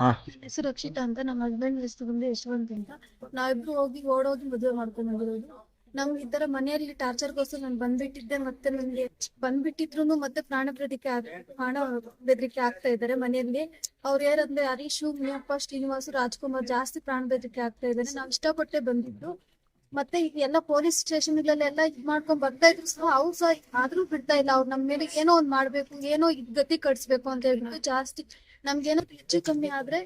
ಹಾ. ಹೆಸರು ಅಂತ ನಮ್ಮ ಹಸ್ಬೆಂಡ್ ಹೆಸರು ಬಂದು ಯಶವಂತ್ ಅಂತ. ನಾವಿಬ್ರು ಹೋಗಿ, ಓಡೋಗಿ ಮದುವೆ ಮಾಡ್ಕೊಂಡು ಬಂದಿರೋದು. ನಮ್ಗೆ ಈ ತರ ಮನೆಯಲ್ಲಿ ಟಾರ್ಚರ್ಗೋಸ್ಕರ ನಾನು ಬಂದ್ಬಿಟ್ಟಿದ್ದೆ ಮತ್ತೆ ನನ್ಗೆ ಬಂದ್ಬಿಟ್ಟಿದ್ರು ಮತ್ತೆ ಪ್ರಾಣ ಬೆದರಿಕೆ ಪ್ರಾಣ ಬೆದರಿಕೆ ಆಗ್ತಾ ಇದ್ದಾರೆ ಮನೆಯಲ್ಲಿ. ಅವ್ರು ಯಾರಂದ್ರೆ ಹರೀಶು ಮುನಿಯಪ್ಪ ಶ್ರೀನಿವಾಸು, ರಾಜ್ಕುಮಾರ್ ಜಾಸ್ತಿ ಪ್ರಾಣ ಬೆದರಿಕೆ ಆಗ್ತಾ ಇದ್ದಾರೆ. ನಾವ್ ಇಷ್ಟಪಟ್ಟೆ ಬಂದಿದ್ದು. ಮತ್ತೆ ಎಲ್ಲ ಪೊಲೀಸ್ ಸ್ಟೇಷನ್ಗಳೆಲ್ಲ ಇದ್ ಮಾಡ್ಕೊಂಡ್ ಬರ್ತಾ ಇದ್ರು ಸಹ ಅವ್ರು ಸಹ ಆದ್ರೂ ಬಿಡ್ತಾ ಇಲ್ಲ. ಅವ್ರು ನಮ್ ಮೇಲೆ ಏನೋ ಒಂದ್ ಮಾಡ್ಬೇಕು, ಏನೋ ಇದ್ ಗತಿ ಕಟ್ಸ್ಬೇಕು ಅಂತ ಹೇಳ್ಬಿಟ್ಟು ಜಾಸ್ತಿ ನಮ್ಗೇನೋ ಹೆಚ್ಚು ಕಮ್ಮಿ ಆದ್ರೆ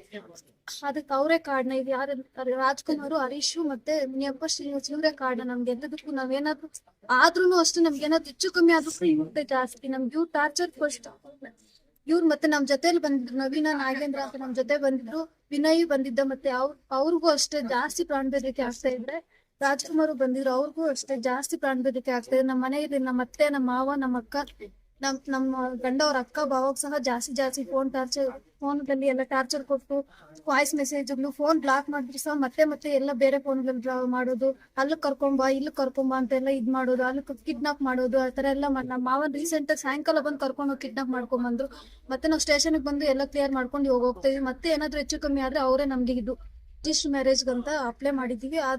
ಅದಕ್ಕೆ ಅವರೇ ಕಾರಣ. ಇದು ಯಾರು ರಾಜ್ಕುಮಾರ್, ಹರೀಶು ಮತ್ತೆ ಮುನಿಯಪ್ಪ, ಶ್ರೀನಿವಾಸ್ ಇವರೇ ಕಾರಣ ನಮ್ಗೆ. ಎಲ್ಲದಕ್ಕೂ ನಾವೇನಾದ್ರು ಆದ್ರೂನು ಅಷ್ಟೇ ನಮ್ಗೆ ಏನಾದ್ರು ಹೆಚ್ಚು ಕಮ್ಮಿ ಆದ್ರೂ ಇವ್ರದ್ದೇ ಜಾಸ್ತಿ. ನಮ್ಗೆ ಇವ್ರು ಟಾರ್ಚರ್ ಫಸ್ಟ್ ಇವ್ರು ಮತ್ತೆ ನಮ್ ಜೊತೆಲಿ ಬಂದಿದ್ರು, ನವೀನ, ನಾಗೇಂದ್ರ ಅಂತ ನಮ್ ಜೊತೆ ಬಂದಿದ್ರು, ವಿನಯ್ ಬಂದಿದ್ದ ಮತ್ತೆ ಅವ್ರ, ಅವ್ರಿಗೂ ಅಷ್ಟೇ ಜಾಸ್ತಿ ಪ್ರಾಣ ಆಗ್ತಾ ಇದ್ರೆ ರಾಜ್ಕುಮಾರ್ ಬಂದಿದ್ರು, ಅವ್ರಿಗೂ ಅಷ್ಟೇ ಜಾಸ್ತಿ ಪ್ರಾಣ ಬೆದರಿಕೆ ಆಗ್ತಾ ಇದೆ. ನಮ್ಮ ಮನೆಯಲ್ಲಿ ನಮ್ಮ ಅತ್ತೆ, ನಮ್ಮ ಮಾವ, ನಮ್ಮ ಅಕ್ಕ, ನಮ್, ನಮ್ಮ ಗಂಡ, ಅವ್ರ ಅಕ್ಕ, ಭಾವಗ್ ಸಹ ಜಾಸ್ತಿ ಜಾಸ್ತಿ ಫೋನ್ ಟಾರ್ಚರ್ ಫೋನ್ಗಳಲ್ಲಿ ಎಲ್ಲ ಟಾರ್ಚರ್ ಕೊಟ್ಟು ವಾಯ್ಸ್ ಮೆಸೇಜ್ಗಳು ಫೋನ್ ಬ್ಲಾಕ್ ಮಾಡಿದ್ರು ಸಹ ಮತ್ತೆ ಮತ್ತೆ ಎಲ್ಲ ಬೇರೆ ಫೋನ್ಗಳಲ್ಲಿ ಮಾಡೋದು. ಅಲ್ಲಿ ಕರ್ಕೊಂಬಾ ಇಲ್ಲಿ ಕರ್ಕೊಂಬಾ ಅಂತೆಲ್ಲ ಇದ್ ಮಾಡೋದು. ಅಲ್ಲಿ ಕಿಡ್ನಾಪ್ ಮಾಡೋದು, ಆ ತರ ಎಲ್ಲ ನಮ್ಮ ಮಾವನ್ ರೀಸೆಂಟ್ ಆಗಿ ಸಾಯಂಕಾಲ ಬಂದು ಕರ್ಕೊಂಡು ಕಿಡ್ನಾಪ್ ಮಾಡ್ಕೊಂಡ್ ಬಂದ್ರು. ಮತ್ತೆ ನಾವು ಸ್ಟೇಷನ್ ಬಂದು ಎಲ್ಲ ಕ್ಲಿಯರ್ ಮಾಡ್ಕೊಂಡು ಹೋಗಿ ಮತ್ತೆ ಏನಾದ್ರು ಹೆಚ್ಚು ಕಮ್ಮಿ ಆದ್ರೆ ಅವರೇ ನಮ್ಗೆ ಇದು. ರಿಜಿಸ್ಟರ್ ಮ್ಯಾರೇಜ್ ಅಂತ ಅಪ್ಲೈ ಮಾಡಿದೀವಿ ಆ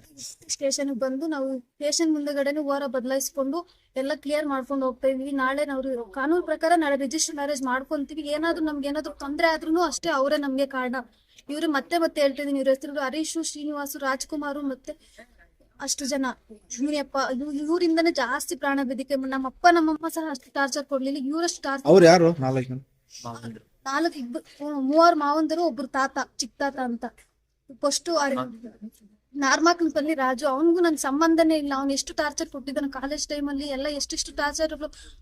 ಸ್ಟೇಷನ್ ಬಂದು ನಾವು ಸ್ಟೇಷನ್ ಮುಂದೆಗಡೆನೆ ವಾರ ಬದಲಾಯಿಸ್ಕೊಂಡು ಎಲ್ಲ ಕ್ಲಿಯರ್ ಮಾಡ್ಕೊಂಡು ಹೋಗ್ತಾ ಇದೀವಿ ನಾಳೆ ನಾವು ಕಾನೂನು ಪ್ರಕಾರ ನಾಳೆ ರಿಜಿಸ್ಟರ್ ಮ್ಯಾರೇಜ್ ಮಾಡ್ಕೊಂತೀವಿ. ಏನಾದ್ರು ನಮ್ಗೆ ಏನಾದ್ರು ತೊಂದ್ರೆ ಆದ್ರೂ ಅಷ್ಟೇ ಅವರೇ ನಮ್ಗೆ ಕಾರಣ. ಇವ್ರು ಮತ್ತೆ ಮತ್ತೆ ಹೇಳ್ತಿದೀನಿ ಇವ್ರ ಹೆಸರು ಹರೀಶು ಶ್ರೀನಿವಾಸು ರಾಜ್ಕುಮಾರು ಮತ್ತೆ ಅಷ್ಟು ಜನ. ಮುನಿಯಪ್ಪ ಇವರಿಂದನೇ ಜಾಸ್ತಿ ಪ್ರಾಣ ಬೆದರಿಕೆ ನಮ್ಮ ಅಪ್ಪ ನಮ್ಮಮ್ಮ ಸಹ ಅಷ್ಟು ಟಾರ್ಚರ್ ಕೊಡ್ಲಿಲ್ಲ. ಇವರಷ್ಟು ಟಾರ್ಚರ್ ಅವ್ರು ಯಾರು? ನಾಲ್ಕು ನಾಲ್ಕು ಇಬ್ಬರು ಮೂವರು ಮಾವಂದರು ಒಬ್ರು ತಾತ ಚಿಕ್ಕ ತಾತ ಅಂತ. ಫಸ್ಟ್ ನಾರ್ಮಾಕನ್ ಬಲ್ಲಿ ರಾಜು ಅವನಿಗೂ ನನ್ ಸಂಬಂಧನೇ ಇಲ್ಲ. ಅವ್ನು ಎಷ್ಟು ಟಾರ್ಚರ್ ಕೊಟ್ಟಿದ್ದಾನೆ ಕಾಲೇಜ್ ಟೈಮಲ್ಲಿ ಎಲ್ಲ ಎಷ್ಟೆಷ್ಟು ಟಾರ್ಚರ್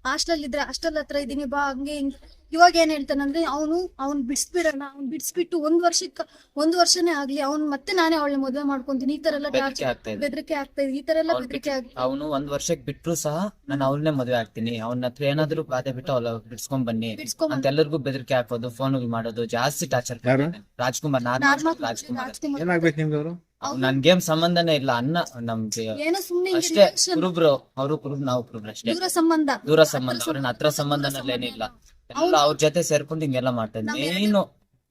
ಹಾಸ್ಟೆಲ್ ಇದ್ರೆ ಹಾಸ್ಟೆಲ್ ಹತ್ರ ಇದೀನಿ ಬಾ ಹಂಗೆ ಹಿಂಗೆ. ಇವಾಗ ಏನ್ ಹೇಳ್ತಾನಂದ್ರೆ ಅವನು ಅವ್ನ್ ಬಿಡಿಸ್ಬಿಡೋಣ ಅವ್ನ್ ಬಿಡಿಸ್ಬಿಟ್ಟು ಒಂದ್ ವರ್ಷಕ್ಕ ಒಂದ್ ವರ್ಷನೇ ಆಗ್ಲಿ ಅವ್ನ್ ಮತ್ತೆ ನಾನೇ ಅವಳ ಮದ್ವೆ ಮಾಡ್ಕೊಂತೀನಿ. ಈ ತರ ಎಲ್ಲ ಬೆದರಿಕೆ ಟಾರ್ಚರ್ ಆಗ್ತಾ ಇದೆ. ಬೆದರಿಕೆ ಆಗ್ತಾ ಇದೆ. ಈ ತರ ಎಲ್ಲ ಅವ್ನ್ ಬೆದರಿಕೆ ಆಗ್ತಾ ಅವನು ಒಂದ್ ವರ್ಷಕ್ಕೆ ಬಿಟ್ರು ಸಹ ನಾನು ಅವಳನ್ನೇ ಮದುವೆ ಆಗ್ತೀನಿ. ಅವ್ನ ಹತ್ರ ಏನಾದ್ರು ಬಾಧೆ ಬಿಟ್ಟು ಅವಳ ಬಿಡ್ಸ್ಕೊಂಡ್ ಬನ್ನಿ ಬಿಡ್ಸ್ಕೊಂಡ್ ಅಂತ ಎಲ್ಲರಿಗೂ ಬೆದರಿಕೆ ಹಾಕೋದು ಫೋನ್ ಮಾಡೋದು ಜಾಸ್ತಿ ಟಾರ್ಚರ್ ಯಾರು? ರಾಜ್ಕುಮಾರ್ ನಾನು ರಾಜ್ಕುಮಾರ್. ರಾಜ್ಕುಮಾರ್. ಏನಾಗ್ಬೇಕು ನಿಮ್ಗೆ ಅವರು ನನ್ಗೇನ್ ಸಂಬಂಧನೇ ಇಲ್ಲ ಅನ್ನ ನಮ್ಗೆ ಏನೋ ಸುಮ್ನೆ ಅಷ್ಟೇ ಕುರುಬ್ರು ಅವರು ಕುರುಬ್ ನಾವು ಕುರುಬ್ರು ಅಷ್ಟೇ. ದೂರ ಸಂಬಂಧ. ದೂರ ಸಂಬಂಧ ಅವ್ರನ್ನ ಹತ್ರ ಸಂಬಂಧನಲ್ಲೇನಿಲ್ಲ ಎಲ್ಲ ಅವ್ರ ಜೊತೆ ಸೇರ್ಕೊಂಡು ಹಿಂಗೆಲ್ಲ ಮಾಡ್ತಾರೆ. ಏನು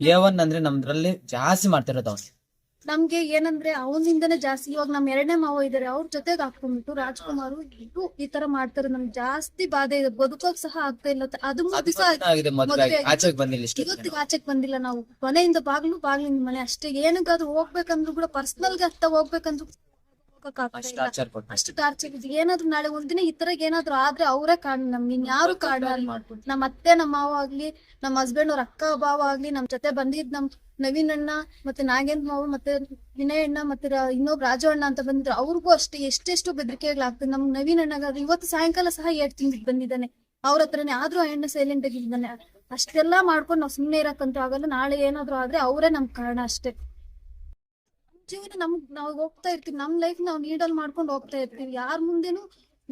ಏ ಒನ್ ಅಂದ್ರೆ ನಮ್ದ್ರಲ್ಲಿ ಜಾಸ್ತಿ ಮಾಡ್ತಿರೋದು ಅವ್ನು. ನಮ್ಗೆ ಏನಂದ್ರೆ ಅವನಿಂದನೇ ಜಾಸ್ತಿ ಇವಾಗ ನಮ್ ಎರಡನೇ ಮಾವ ಇದಾರೆ ಅವ್ರ ಜೊತೆಗೆ ಹಾಕೊಂಡ್ಬಿಟ್ಟು ರಾಜ್ಕುಮಾರ್ ಇದು ಈ ತರ ಮಾಡ್ತಾರೆ. ನಮ್ಗೆ ಜಾಸ್ತಿ ಬಾಧೆ ಇದೆ. ಬದುಕೋಕ್ ಸಹ ಆಗ್ತಾ ಇಲ್ಲ. ಅದು ಮೂರ್ ದಿವಸ ಆಚೆಗೆ ಬಂದಿಲ್ಲ ಇವತ್ತಿಗೆ ಆಚೆಗೆ ಬಂದಿಲ್ಲ ನಾವು. ಮನೆಯಿಂದ ಬಾಗ್ಲು ಬಾಗ್ಲಿಂದ ಮನೆ ಅಷ್ಟೇ. ಏನಕ್ಕಾದ್ರೂ ಹೋಗ್ಬೇಕಂದ್ರು ಕೂಡ ಪರ್ಸನಲ್ಗೆ ಅಷ್ಟ ಹೋಗ್ಬೇಕಂದ್ರು ಅಷ್ಟು ಟಾರ್ಚರ್ ಇದೆ. ಏನಾದ್ರು ನಾಳೆ ಒಂದಿನ ಈ ತರ ಏನಾದ್ರು ಆದ್ರೆ ಅವರೇ ಕಾರಣ. ನಮ್ಗೆ ಇನ್ಯಾರು ಕಾರಣ ನಮ್ಮ ಅತ್ತೆ ನಮ್ಮ ಮಾವ ಆಗ್ಲಿ ನಮ್ಮ ಹಸ್ಬೆಂಡ್ ಅವ್ರ ಅಕ್ಕ ಭಾವ ಆಗ್ಲಿ ನಮ್ ಜೊತೆ ಬಂದಿದ್ ನಮ್ ನವೀನ್ ಅಣ್ಣ ಮತ್ತೆ ನಾಗೇಂದ್ರ ಮಾವ ಮತ್ತೆ ವಿನಯ್ ಅಣ್ಣ ಮತ್ತೆ ಇನ್ನೊಬ್ರು ಇನ್ನೊಬ್ ರಾಜು ಅಣ್ಣ ಅಂತ ಬಂದಿದ್ರು. ಅವ್ರಿಗೂ ಅಷ್ಟೇ, ಎಷ್ಟೆಷ್ಟು ಬೆದರಿಕೆಗಳಾಗ್ತದೆ ನಮ್ ನವೀನ್ ಅಣ್ಣಗಾದ್ರೆ ಇವತ್ತು ಸಾಯಂಕಾಲ ಸಹ ಎರಡ್ ತಿಂಗಳಿಗೆ ಬಂದಿದ್ದಾನೆ. ಅವ್ರ ಹತ್ರನೇ ಆದ್ರೂ ಆ ಹೆಣ್ಣು ಸೈಲೆಂಟ್ ಆಗಿದ್ದಾನೆ ಅಷ್ಟೆಲ್ಲಾ ಮಾಡ್ಕೊಂಡು ನಾವ್ ಸುಮ್ನೆ ಇರಕ್ಕಂತೂ ಆಗಲ್ಲ. ನಾಳೆ ಏನಾದ್ರು ಆದ್ರೆ ಅವರೇ ನಮ್ ಕಾರಣ ಅಷ್ಟೇ. ಜೀವನ ನಮ್ಗ್ ನಾವ್ ಹೋಗ್ತಾ ಇರ್ತೀವಿ. ನಮ್ ಲೈಫ್ ನಾವ್ ನೀಡಲ್ ಮಾಡ್ಕೊಂಡು ಹೋಗ್ತಾ ಇರ್ತೀವಿ. ಯಾರ ಮುಂದೆನು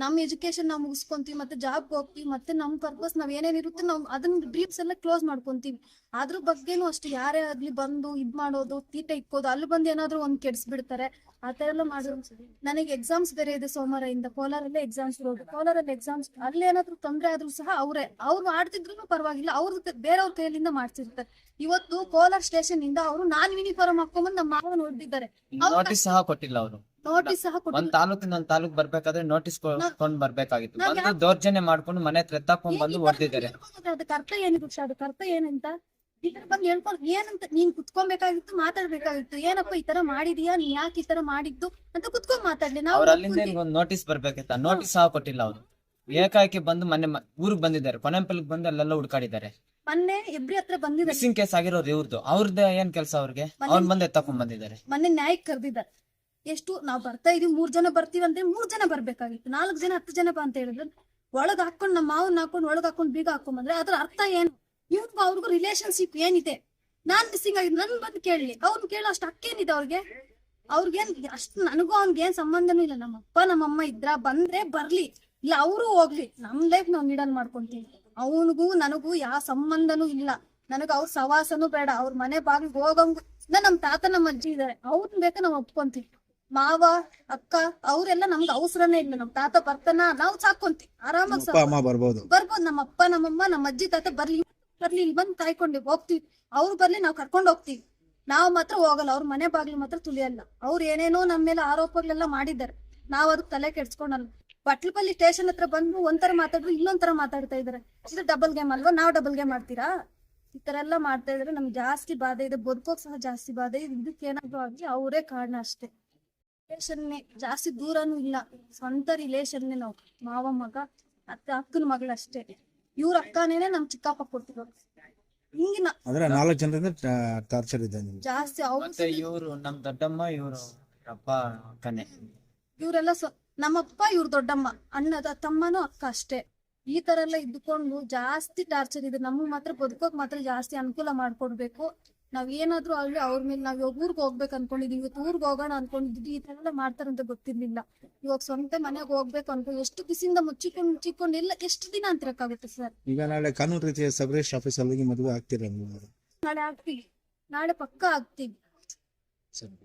ನಮ್ ಎಜುಕೇಶನ್ ನಾವು ಮುಗಿಸ್ಕೊಂತೀವಿ, ಮತ್ತೆ ಜಾಬ್ ಹೋಗ್ತಿವಿ, ಮತ್ತೆ ನಮ್ ಪರ್ಪಸ್ ನಾವ್ ಏನೇನ್ ಇರುತ್ತೆ ನಾವ್ ಅದನ್ನ ಡ್ರೀಮ್ಸ್ ಎಲ್ಲ ಕ್ಲೋಸ್ ಮಾಡ್ಕೊಂತೀವಿ. ಅದ್ರ ಬಗ್ಗೆನೂ ಅಷ್ಟು, ಯಾರೇ ಆಗ್ಲಿ ಬಂದು ಇದ್ ಮಾಡೋದು, ತೀಟೆ ಇಕ್ಕೋದು, ಅಲ್ಲಿ ಬಂದು ಏನಾದ್ರು ಒಂದ್ ಕೆಡ್ಸ್ಬಿಡ್ತಾರೆ. ಆತರ ಎಲ್ಲ ಮಾಡೋದು ನನಗೆ ಎಕ್ಸಾಮ್ಸ್ ಬೇರೆ ಇದೆ ಸೋಮವಾರದಿಂದ, ಕೋಲಾರಲ್ಲೇ ಎಕ್ಸಾಮ್ಸ್ ಇರೋದು ಕೋಲಾರಲ್ಲಿ ಎಕ್ಸಾಮ್ಸ್ ಅಲ್ಲಿ ಏನಾದ್ರು ತೊಂದ್ರೆ ಆದ್ರೂ ಸಹ ಅವ್ರೆ, ಅವ್ರು ಮಾಡ್ತಿದ್ರು ಪರವಾಗಿಲ್ಲ, ಅವ್ರ ಬೇರೆಯವ್ರ ಕೈಯಲ್ಲಿಂದ ಮಾಡ್ತಿರ್ತಾರೆ. ಇವತ್ತು ಕೋಲಾರ ಸ್ಟೇಷನ್ ಇಂದ ಅವರು ನಾನ್ ಯೂನಿಫಾರ್ಮ್ ಹಾಕೊಂಡ್ಬಂದು ನಮ್ಮ ಮಾವ ಹೊಡೆದಿದ್ದಾರೆ. ಕೊಟ್ಟಿಲ್ಲ ಅವರು. ನೋಟಿಸ್ ಸಹ ಒಂದ್ ಒಂದ್ ತಾಲೂಕ್ ಬರ್ಬೇಕಾದ್ರೆ ನೋಟಿಸ್ ಕೊಂಡ್ ಬರ್ಬೇಕಾಗಿತ್ತು. ಬಂದು ದೌರ್ಜನ್ಯ ಮಾಡ್ಕೊಂಡು ಮನೆ ಹತ್ರ ಎತ್ತಾಕೊಂಡ್ ಬಂದು ಹೊಡೆದಿದ್ದಾರೆ ಅದಕ್ಕೆ ಅರ್ಥ ಏನಿದೆ ಉಷಾ ಅದಕ್ಕೆ ಅರ್ಥ ಏನಂತ? ಈ ತರ ಬಂದು ಹೇಳ್ಕೊಂಡು ಏನಂತ ನೀನ್ ಕುತ್ಕೊಬೇಕಾಗಿತ್ತು ಮಾತಾಡ್ಬೇಕಾಗಿತ್ತು. ಏನಪ್ಪ ಈ ತರ ಮಾಡಿದೀಯಾ? ನೀ ಯಾಕೆ ಈ ತರ ಮಾಡಿದ್ದು ಅಂತ ಕುತ್ಕೊಂಡ್ ಮಾತಾಡ್ಲಿ. ನಾವು ಅವ್ರ ಅಲ್ಲಿಂದ. ಒಂದ್ ನೋಟಿಸ್ ಬರ್ಬೇಕಿತ್ತ? ನೋಟಿಸ್ ಸಹ ಕೊಟ್ಟಿಲ್ಲ ಅವ್ರು. ಏಕಾಏಕಿ ಬಂದು ಮೊನ್ನೆ ಮ- ಊರಿಗೆ ಬಂದಿದ್ದಾರೆ. ಕೊನೆಂಪಲ್ಗ್ ಬಂದು ಅಲ್ಲೆಲ್ಲ ಹುಡ್ಕಾಡಿದ್ದಾರೆ. ಮೊನ್ನೆ ಇಬ್ರಿ ಹತ್ರ ಬಂದಿದ್ದಾರೆ. ಮಿಸ್ಸಿಂಗ್ ಕೇಸ್ ಆಗಿರೋದು ಇವ್ರದ್ದು ಅವ್ರದ್ದು ಏನ್ ಕೆಲಸ ಅವ್ರಿಗೆ? ಅವ್ನ್ ಬಂದೆ ತಕೊಂಡ್ ಬಂದಿದ್ದಾರೆ. ಮೊನ್ನೆ ನ್ಯಾಯಕ್ಕೆ ಕರೆದಿದ್ದಾರೆ. ಎಷ್ಟು ನಾವ್ ಬರ್ತಾ ಇದೀವಿ, ಮೂರ್ ಜನ ಬರ್ತೀವಿ ಅಂದ್ರೆ ಮೂರ್ ಜನ ಬರ್ಬೇಕಾಗಿತ್ತು. ನಾಲ್ಕು ಜನ, ಹತ್ತು ಜನ ಬಾ ಅಂತ ಹೇಳಿದ್ರೆ ಒಳಗ್ ಹಾಕೊಂಡ್ ನಮ್ಮ ಮಾವನ್ ಹಾಕೊಂಡ್ ಒಳಗ್ ಹಾಕೊಂಡ್ ಬೀಗ ಹಾಕೊಂಡ್ ಬಂದ್ರೆ ಅದ್ರ ಅರ್ಥ ಏನು? ಇವ್ರಿಗೂ ಅವ್ರಿಗೂ ರಿಲೇಶನ್ಶಿಪ್ ಏನಿದೆ? ನಾನ್ ಮಿಸ್ಸಿಂಗ್ ಆಗಿದ್ ನನ್ ಬಂದು ಕೇಳಿ. ಅವ್ನ್ ಕೇಳೋ ಅಷ್ಟು ಏನಿದೆ ಅವ್ರಿಗೆ? ಅವ್ರಿಗೇನ್, ಅಷ್ಟ್ ನನಗೂ ಅವ್ನ್ಗೇನ್ ಏನ್ ಸಂಬಂಧನೂ ಇಲ್ಲ. ನಮ್ಮ ಅಪ್ಪ ನಮ್ಮಮ್ಮ ಇದ್ರ, ಬಂದ್ರೆ ಬರ್ಲಿ. ಇಲ್ಲ, ಅವರು ಹೋಗ್ಲಿ. ನಮ್ ಲೈಫ್ ನಾವ್ ನಿಡನ್ ಮಾಡ್ಕೊಂತೀವಿ. ಅವನಿಗೂ, ನನಗೂ ಯಾವ ಸಂಬಂಧನೂ ಇಲ್ಲ. ನನಗ ಅವ್ರ ಸವಾಸನೂ ಬೇಡ. ಅವ್ರ ಮನೆ ಬಾಗಿಲ್ಗೆ ಹೋಗಂಗು. ನಮ್ ತಾತ ನಮ್ಮ ಅಜ್ಜಿ ಇದಾರೆ. ಅವ್ರನ್ನ ಬೇಕಾ ನಾವ್ ಒಪ್ಕೊಂತೀವಿ. ಮಾವ ಅಕ್ಕ ಅವ್ರೆಲ್ಲ ನಮ್ಗೆ ಅವಸರನೇ ಇಲ್ಲ. ನಮ್ ತಾತ ಬರ್ತಾನ ನಾವು ಸಾಕೊಂತೀವಿ. ಆರಾಮಾಗಿ ಅಮ್ಮ ಬರ್ಬೋದು. ಬರ್ಬೋದು. ನಮ್ಮ ಅಪ್ಪ ನಮ್ಮಮ್ಮ ನಮ್ಮ ಅಜ್ಜಿ ತಾತ ಬರ್ಲಿ. ಬರ್ಲಿ ಇಲ್ಲಿ ಬಂದು ಕಾಯ್ಕೊಂಡಿ ಹೋಗ್ತೀವಿ. ಅವ್ರು ಬರ್ಲಿ ನಾವ್ ಕರ್ಕೊಂಡ್ ಹೋಗ್ತಿವಿ. ನಾವ್ ಮಾತ್ರ ಹೋಗಲ್ಲ. ಅವ್ರ ಮನೆ ಬಾಗ್ಲು ಮಾತ್ರ ತುಳಿಯಲ್ಲ. ಅವ್ರು ಏನೇನೋ ನಮ್ಮ ಮೇಲೆ ಆರೋಪಗಳೆಲ್ಲ ಮಾಡಿದ್ದಾರೆ. ನಾವ್ ಅದಕ್ಕೆ ತಲೆ ಕೆಡ್ಸ್ಕೊಂಡಲ್ಲ. ಬಟ್ಲಪಲ್ಲಿ ಸ್ಟೇಷನ್ ಹತ್ರ ಬಂದು ಒಂಥರ ಮಾತಾಡಿದ್ರು ಇನ್ನೊಂಥರ ಮಾತಾಡ್ತಾ ಇದಾರೆ. ಇದು ಡಬಲ್ ಗೇಮ್ ಅಲ್ವಾ? ನಾವ್ ಡಬಲ್ ಗೇಮ್ ಮಾಡ್ತೀರಾ ಈ ತರ ಎಲ್ಲ ಮಾಡ್ತಾ ಇದ್ರೆ. ನಮ್ಗೆ ಜಾಸ್ತಿ ಬಾಧೆ ಇದೆ. ಬದುಕೋಕ್ ಸಹ ಜಾಸ್ತಿ ಬಾಧೆ ಇದೆ. ಇದಕ್ಕೆ ಏನಾದ್ರು ಆಗ್ಲಿ ಅವರೇ ಕಾರಣ ಅಷ್ಟೇ. ರಿಲೇಷನ್ನೇ ಜಾಸ್ತಿ ದೂರನೂ ಇಲ್ಲ. ಸ್ವಂತ ರಿಲೇಷನ್ನೇ ನಾವು. ಮಾವ ಮಗ ಅತ್ತೆ ಅಕ್ಕನ ಮಗಳಷ್ಟೇ ಇವ್ರ ಅಕ್ಕನೇನೆ ನಮ್ ಚಿಕ್ಕಪ್ಪ ಕೊಟ್ಟಿರೋದು. ಹಿಂಗಿನ ಅಂದ್ರೆ ನಾಲ್ಕು ಜನರಿಂದ ಟಾರ್ಚರ್ ಇದೆ ನಿಮ್ಗೆ. ಜಾಸ್ತಿ ಮತ್ತೆ ಅವ್ರು ಇವ್ರು ನಮ್ ದೊಡ್ಡಮ್ಮ ಇವ್ರು ಅಪ್ಪ ಅಕ್ಕನೇ. ಇವರೆಲ್ಲ ಸ್ವ ನಮ್ಮಪ್ಪ ಇವ್ರ ದೊಡ್ಡಮ್ಮ. ಅಣ್ಣದ ತಮ್ಮನೂ ಅಕ್ಕ ಅಷ್ಟೇ. ಈ ತರ ಎಲ್ಲ ಇದ್ದುಕೊಂಡು ಜಾಸ್ತಿ ಟಾರ್ಚರ್ ಇದೆ. ನಮಗ್ ಮಾತ್ರ ಬದುಕೋಕ್ ಮಾತ್ರ ಜಾಸ್ತಿ ಅನುಕೂಲ ಮಾಡ್ಕೊಡ್ಬೇಕು. ನಾವ್ ಏನಾದ್ರೂ ಆಗ್ಲಿ ಅವ್ರ ಮೇಲೆ ನಾವ್ ಇವಾಗ ಊರ್ಗ್ ಹೋಗ್ಬೇಕು ಅನ್ಕೊಂಡಿದೀವಿ ಇವತ್ತು ಊರ್ಗ್ ಹೋಗೋಣ ಅನ್ಕೊಂಡಿದ್ವಿ ಈ ತರ ಎಲ್ಲ ಮಾಡ್ತಾರಂತ ಗೊತ್ತಿರ್ಲಿಲ್ಲ. ಇವಾಗ ಸ್ವಂತ ಮನೆಗ್ ಹೋಗ್ಬೇಕು ಅನ್ಕೊಂಡು ಎಷ್ಟು ದಿವಸದಿಂದ ಮುಚ್ಚಿಕೊಂಡು ಮುಚ್ಚಿಕೊಂಡು ಎಲ್ಲ ಎಷ್ಟು ದಿನ ಅಂತರಕ್ಕಾಗುತ್ತೆ ಸರ್? ಈಗ ನಾಳೆ ಕಾನೂನು ರೀತಿಯ ಸಬ್ರೇಶ್ ರಿಜಿಸ್ಟರ್ ಆಫೀಸ್ ಅಲ್ಲಿ ಮದುವೆ ಆಗ್ತಿರ ನೀವು? ನಾಳೆ ಆಗ್ತೀವಿ. ನಾಳೆ ಪಕ್ಕ ಆಗ್ತೀವಿ. ಸರಿ.